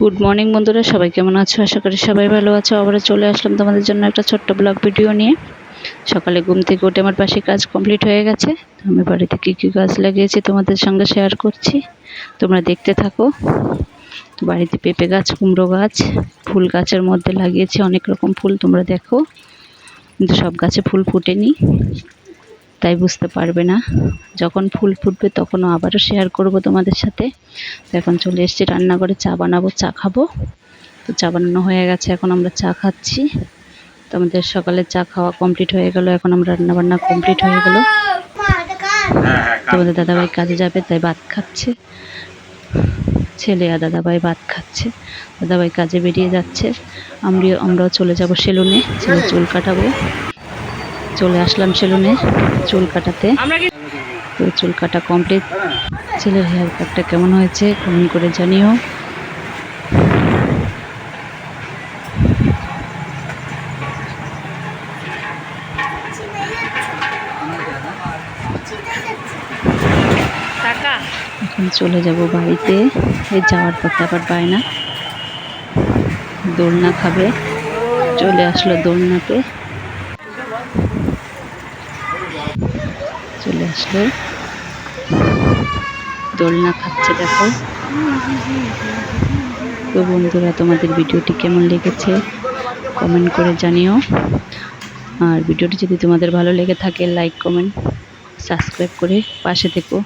Good morning বন্ধুরা, সবাই কেমন আছো? আশা করি সবাই ভালো আছো। আবার চলে আসলাম তোমাদের জন্য একটা ছোট্ট ব্লগ ভিডিও নিয়ে। সকালে ঘুম থেকে উঠে আমার পাশে কাজ কমপ্লিট হয়ে গেছে। আমি বাড়িতে কী কী গাছ লাগিয়েছি তোমাদের সঙ্গে শেয়ার করছি। তোমরা দেখতে থাকো। বাড়িতে পেঁপে গাছ, কুমড়ো গাছ, ফুল গাছের মধ্যে লাগিয়েছি অনেক রকম ফুল তোমরা দেখো। কিন্তু সব গাছে ফুল ফুটেনি। তাই বুঝতে পারবে না। যখন ফুল ফুটবে তখন আবারও শেয়ার করব তোমাদের সাথে। তো এখন চলে এসেছি রান্নাঘরে, চা বানাবো, চা খাব। তো চা বানানো হয়ে গেছে, এখন আমরা চা খাচ্ছি। তো আমাদের সকালে চা খাওয়া কমপ্লিট হয়ে গেল, এখন আমরা রান্না বান্না কমপ্লিট হয়ে গেল। তোমাদের দাদাভাই কাজে যাবে, তাই ভাত খাচ্ছে। ছেলে আর দাদাভাই ভাত খাচ্ছে। দাদাভাই কাজে বেরিয়ে যাচ্ছে। আমরাও আমরাও চলে যাব সেলুনে চুল কাটাবো। চলে আসলাম সেলুনে চুল কাটাতে। তো চুল কাটা কমপ্লিট ছেলের হেয়ার কাটটা কেমন হয়েছে কমেন্ট করে জানিও। এখন চলে যাব বাড়িতে। এই যাওয়ার পথে আবার পায় না দোলনা খাবে। চলে আসলো দোলনাতে। চলে আসলো। দোলনা খাচ্ছে, দেখো। তো বন্ধুরা, তোমাদের ভিডিওটি কেমন লেগেছে কমেন্ট করে জানিও। আর ভিডিওটি যদি তোমাদের ভালো লেগে থাকে, লাইক, কমেন্ট, সাবস্ক্রাইব করে পাশে থেকো।